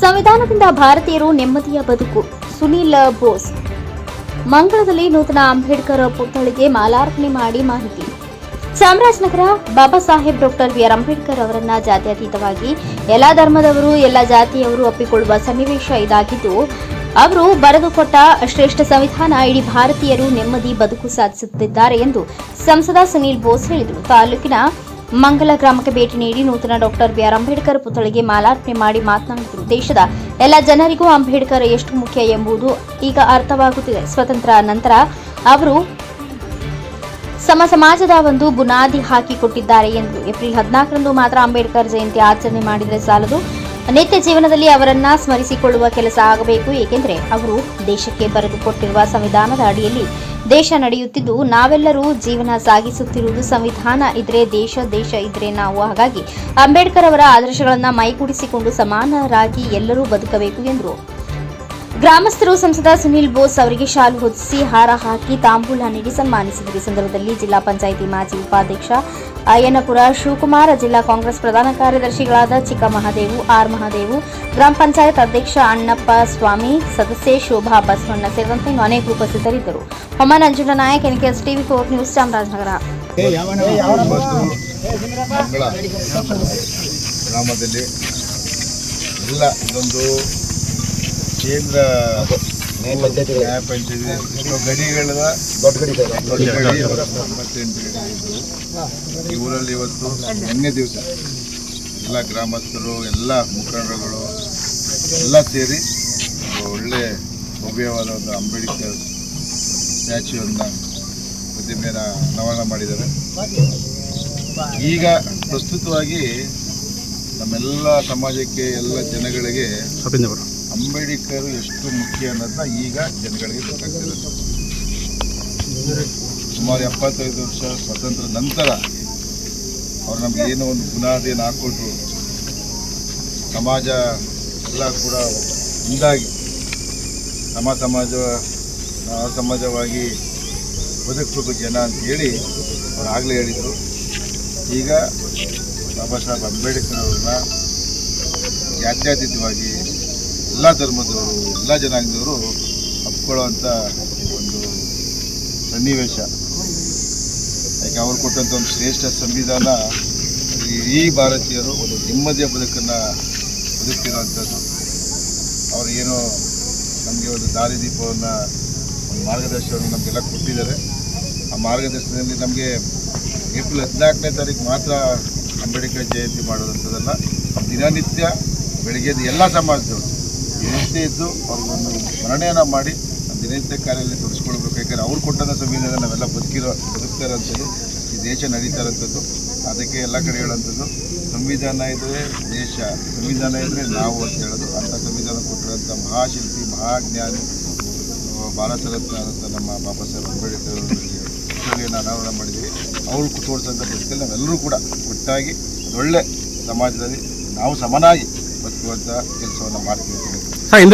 ಸಂವಿಧಾನದಿಂದ ಭಾರತೀಯರು ನೆಮ್ಮದಿಯ ಬದುಕು. ಸುನೀಲ್ ಬೋಸ್. ಮಂಗಳದಲ್ಲಿ ನೂತನ ಅಂಬೇಡ್ಕರ್ ಪುತ್ಥಳಿಗೆ ಮಾಲಾರ್ಪಣೆ ಮಾಡಿ ಮಾಹಿತಿ. Chamarajanagar Baba Saheb doctor B R Ambedkar ಅವರನ್ನ ಜಾತ್ಯತೀತವಾಗಿ ಎಲ್ಲ ಧರ್ಮದವರು, ಎಲ್ಲ ಜಾತಿಯವರು ಒಪ್ಪಿಕೊಳ್ಳುವ ಸನ್ನಿವೇಶ ಇದಾಗಿದ್ದು, ಅವರು ಬರೆದುಕೊಟ್ಟ ಶ್ರೇಷ್ಠ ಸಂವಿಧಾನ ಇಡೀ ಭಾರತೀಯರು ನೆಮ್ಮದಿ ಬದುಕು ಸಾಧಿಸುತ್ತಿದ್ದಾರೆ ಎಂದು ಸಂಸದ ಸುನೀಲ್ ಬೋಸ್ ಹೇಳಿದರು. ತಾಲೂಕಿನ ಮಂಗಲ ಗ್ರಾಮಕ್ಕೆ ಭೇಟಿ ನೀಡಿ ನೂತನ ಡಾಕ್ಟರ್ ಬಿಆರ್ ಅಂಬೇಡ್ಕರ್ ಪುತ್ಥಳಿಗೆ ಮಾಲಾರ್ಪಣೆ ಮಾಡಿ ಮಾತನಾಡಿದರು. ದೇಶದ ಎಲ್ಲ ಜನರಿಗೂ ಅಂಬೇಡ್ಕರ್ ಎಷ್ಟು ಮುಖ್ಯ ಎಂಬುದು ಈಗ ಅರ್ಥವಾಗುತ್ತಿದೆ. ಸ್ವತಂತ್ರ ನಂತರ ಅವರು ಸಮ ಸಮಾಜದ ಒಂದು ಬುನಾದಿ ಹಾಕಿಕೊಟ್ಟಿದ್ದಾರೆ ಎಂದು ಏಪ್ರಿಲ್ ಹದಿನಾಲ್ಕರಂದು ಮಾತ್ರ ಅಂಬೇಡ್ಕರ್ ಜಯಂತಿ ಆಚರಣೆ ಮಾಡಿದರೆ ಸಾಲದು. ನಿತ್ಯ ಜೀವನದಲ್ಲಿ ಅವರನ್ನ ಸ್ಮರಿಸಿಕೊಳ್ಳುವ ಕೆಲಸ ಆಗಬೇಕು, ಏಕೆಂದರೆ ಅವರು ದೇಶಕ್ಕೆ ಬರೆದುಕೊಟ್ಟಿರುವ ಸಂವಿಧಾನದ ಅಡಿಯಲ್ಲಿ ದೇಶ ನಡೆಯುತ್ತಿದ್ದು, ನಾವೆಲ್ಲರೂ ಜೀವನ ಸಾಗಿಸುತ್ತಿರುವುದು ಸಂವಿಧಾನ. ಇದ್ರೆ ದೇಶ ದೇಶ ಇದ್ರೆ ನಾವು. ಹಾಗಾಗಿ ಅಂಬೇಡ್ಕರ್ ಅವರ ಆದರ್ಶಗಳನ್ನು ಮೈಗೂಡಿಸಿಕೊಂಡು ಸಮಾನರಾಗಿ ಎಲ್ಲರೂ ಬದುಕಬೇಕು ಎಂದರು. ಗ್ರಾಮಸ್ಥರು ಸಂಸದ ಸುನೀಲ್ ಬೋಸ್ ಅವರಿಗೆ ಶಾಲು ಹೊದಿಸಿ ಹಾರ ಹಾಕಿ ತಾಂಬೂಲ ನೀಡಿ ಸನ್ಮಾನಿಸಿದರು. ಈ ಸಂದರ್ಭದಲ್ಲಿ ಜಿಲ್ಲಾ ಪಂಚಾಯಿತಿ ಮಾಜಿ ಉಪಾಧ್ಯಕ್ಷ ಅಯ್ಯನಪುರ ಶಿವಕುಮಾರ, ಜಿಲ್ಲಾ ಕಾಂಗ್ರೆಸ್ ಪ್ರಧಾನ ಕಾರ್ಯದರ್ಶಿಗಳಾದ ಚಿಕ್ಕ ಮಹಾದೇವು, ಆರ್ ಮಹಾದೇವು, ಗ್ರಾಮ ಪಂಚಾಯತ್ ಅಧ್ಯಕ್ಷ ಅಣ್ಣಪ್ಪ ಸ್ವಾಮಿ, ಸದಸ್ಯೆ ಶೋಭಾ ಬಸವಣ್ಣ ಸೇರಿದಂತೆ ಅನೇಕ ಉಪಸ್ಥಿತರಿದ್ದರು. Homma Nanjunda Nayak S TV four news Chamarajanagar. ಗ್ರಾಮದಲ್ಲಿ ಎಲ್ಲ ಇದೊಂದು ಕೇಂದ್ರ ನ್ಯಾಯ ಪಂಚಾಯತಿ ಗಡಿಗಳ ದೊಡ್ಡ ಗಡಿ ಗಡಿ ಈ ಊರಲ್ಲಿ ಇವತ್ತು ನಿನ್ನೆ ದಿವಸ. ಎಲ್ಲ ಗ್ರಾಮಸ್ಥರು ಎಲ್ಲ ಮುಖಂಡರುಗಳು ಎಲ್ಲ ಸೇರಿ ಒಳ್ಳೆ ಭವ್ಯವಾದ ಒಂದು ಅಂಬೇಡ್ಕರ್ ಸ್ಟ್ಯಾಚ್ಯೂವನ್ನು ಪ್ರತಿಮೆಯನ್ನು ಅನಾವರಣ ಮಾಡಿದ್ದಾರೆ. ಈಗ ಪ್ರಸ್ತುತವಾಗಿ ನಮ್ಮೆಲ್ಲ ಸಮಾಜಕ್ಕೆ ಎಲ್ಲ ಜನಗಳಿಗೆ ಅಂಬೇಡ್ಕರ್ ಎಷ್ಟು ಮುಖ್ಯ ಅನ್ನೋದನ್ನ ಈಗ ಜನಗಳಿಗೆ ಗೊತ್ತಾಗ್ತಿದೆ. ಸುಮಾರು ಎಪ್ಪತ್ತೈದು ವರ್ಷ ಸ್ವಾತಂತ್ರ್ಯ ನಂತರ ಅವ್ರು ನಮ್ಗೆ ಏನೋ ಒಂದು ಬುನಾದಿಯನ್ನು ಹಾಕ್ಕೊಟ್ರು. ಸಮಾಜ ಎಲ್ಲ ಕೂಡ ಒಂದಾಗಿ. ನಮ್ಮ ಸಮಾಜ ಸಮಾಜವಾಗಿ ಬದುಕಬೇಕು ಜನ ಅಂತ ಹೇಳಿ ಅವ್ರು ಆಗಲೇ ಹೇಳಿದರು. ಈಗ ಬಾಬಾ ಸಾಹೇಬ್ ಅಂಬೇಡ್ಕರ್ ಅವ್ರನ್ನ ಜಾತ್ಯಾತೀತವಾಗಿ ಎಲ್ಲ ಧರ್ಮದವರು, ಎಲ್ಲ ಜನಾಂಗದವರು ಒಪ್ಕೊಳ್ಳೋವಂಥ ಒಂದು ಸನ್ನಿವೇಶ. ಯಾಕೆ ಅವ್ರು ಕೊಟ್ಟಂಥ ಒಂದು ಶ್ರೇಷ್ಠ ಸಂವಿಧಾನ ಇಡೀ ಭಾರತೀಯರು ಒಂದು ನೆಮ್ಮದಿಯ ಬದುಕನ್ನು ಬದುಕ್ತಿರೋವಂಥದ್ದು ಅವರು ಏನೋ ನಮಗೆ ಒಂದು ದಾರಿದೀಪವನ್ನು ಮಾರ್ಗದರ್ಶನವನ್ನು ನಮಗೆಲ್ಲ ಕೊಟ್ಟಿದ್ದಾರೆ. ಆ ಮಾರ್ಗದರ್ಶನದಲ್ಲಿ ನಮಗೆ ಏಪ್ರಿಲ್ ಹದಿನಾಲ್ಕನೇ ತಾರೀಕು ಮಾತ್ರ ಅಂಬೇಡ್ಕರ್ ಜಯಂತಿ ಮಾಡೋದಂಥದ್ದಲ್ಲ ದಿನನಿತ್ಯ ಬೆಳಿಗ್ಗೆ ಎಲ್ಲ ಸಮಾಜದವರು ದಿನನಿತ್ಯ ಇದ್ದು ಅವ್ರಿಗೊಂದು ಸ್ಮರಣೆಯನ್ನು ಮಾಡಿ ದಿನನಿತ್ಯ ಕಾರ್ಯದಲ್ಲಿ ತೊಡಗಿಸ್ಕೊಳ್ಬೇಕು. ಯಾಕಂದರೆ ಅವ್ರು ಕೊಟ್ಟಂಥ ಸಂವಿಧಾನ ನಾವೆಲ್ಲ ಬದುಕಿರೋ ಬದುಕ್ತಾ ಇರೋಂಥದ್ದು ಈ ದೇಶ ನಡೀತಾ ಇರೋಂಥದ್ದು ಅದಕ್ಕೆ ಎಲ್ಲ ಕಡೆ ಹೇಳೋಂಥದ್ದು ಸಂವಿಧಾನ ಇದ್ದರೆ ದೇಶ, ಸಂವಿಧಾನ ಇದ್ದರೆ ನಾವು ಅಂತ ಹೇಳೋದು, ಅಂಥ ಸಂವಿಧಾನ ಕೊಟ್ಟಿರೋಂಥ ಮಹಾಶಿಲ್ಪಿ, ಮಹಾಜ್ಞಾನಿ ಭಾರತ ರತ್ನ ನಮ್ಮ ಬಾಬಾ ಸಾಹೇಬ್ ಅಂಬೇಡ್ಕರ್ ಅವರಿಗೆ ಪುಸ್ತಕವನ್ನು ಅನಾವರಣ ಮಾಡಿದ್ದೀವಿ ಅವ್ರು ತೋರಿಸೋಂಥ ಬದುಕಲ್ಲಿ. ನಾವೆಲ್ಲರೂ ಕೂಡ ಒಟ್ಟಾಗಿ ಒಳ್ಳೆ ಸಮಾಜದಲ್ಲಿ ನಾವು ಸಮನಾಗಿ ಬದುಕುವಂಥ ಕೆಲಸವನ್ನು ಮಾಡ್ತೀವಿ